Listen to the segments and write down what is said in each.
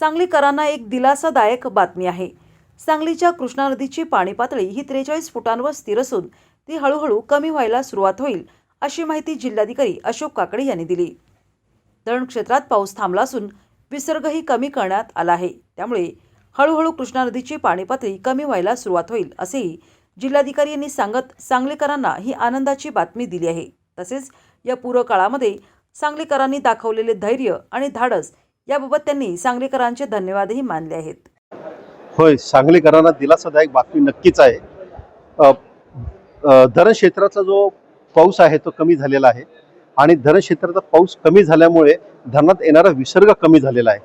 सांगलीकरांना एक दिलासादायक बातमी आहे. सांगलीच्या कृष्णा नदीची पाणी पातळी ही त्रेचाळीस फुटांवर स्थिर असून ती हळूहळू कमी व्हायला सुरुवात होईल अशी माहिती जिल्हाधिकारी अशोक काकडे यांनी दिली. धरण क्षेत्रात पाऊस थांबला असून विसर्गही कमी करण्यात आला आहे. त्यामुळे हळूहळू कृष्णा नदीची पाणी पातळी कमी व्हायला सुरुवात होईल असेही जिल्हाधिकारी यांनी सांगत सांगलीकरांना ही आनंदाची बातमी दिली आहे. तसेच या पूर काळामध्ये सांगलीकरांनी दाखवलेले धैर्य आणि धाडस याबाबत त्यांनी सांगलीकरांचे धन्यवादही मानले आहेत. होय सांगलीकरांना दिलासादायक बातमी नक्कीच आहे. धरण क्षेत्राचा जो पाऊस आहे तो कमी झालेला आहे आणि धरण क्षेत्राचा पाऊस कमी झाल्यामुळे धरणात येणारा विसर्ग कमी झालेला आहे.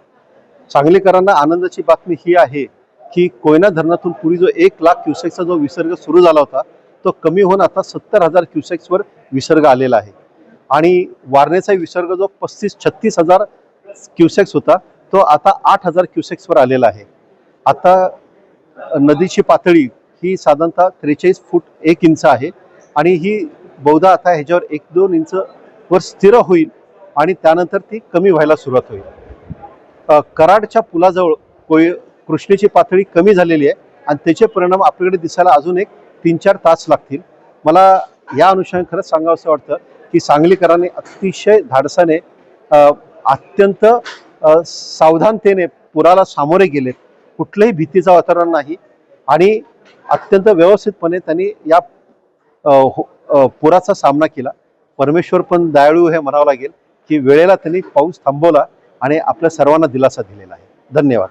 सांगलीकरांना आनंदाची बातमी ही आहे की कोयना धरणातून पूर्वी जो एक लाख क्युसेक्सचा जो विसर्ग सुरू झाला होता तो कमी होऊन आता सत्तर हजार क्युसेक्सवर विसर्ग आलेला आहे. आणि वारणेचा विसर्ग जो पस्तीस छत्तीस हजार क्युसेक्स होता तो आता आठ हजार क्युसेक्सवर आलेला आहे. आता नदीची पातळी ही साधारणतः त्रेचाळीस फूट एक इंच आहे आणि ही बहुधा आता ह्याच्यावर एक दोन इंच वर स्थिर होईल आणि त्यानंतर ती कमी व्हायला सुरुवात होईल. कराडच्या पुलाजवळ कोय कृष्णेची पातळी कमी झालेली आहे आणि त्याचे परिणाम आपल्याकडे दिसायला अजून एक तीन चार तास लागतील. मला या अनुषंगाने खरंच सांगावं असं वाटतं की सांगलीकरांनी अतिशय धाडसाने अत्यंत सावधानतेने पुराला सामोरे गेलेत कुठलंही भीतीचं वातावरण नाही आणि अत्यंत व्यवस्थितपणे त्यांनी या हो- पुराचा सामना केला. परमेश्वर पण दयाळू हे म्हणावं लागेल की वेळेला त्यांनी पाऊस थांबवला आणि आपल्या सर्वांना दिलासा दिलेला आहे. धन्यवाद.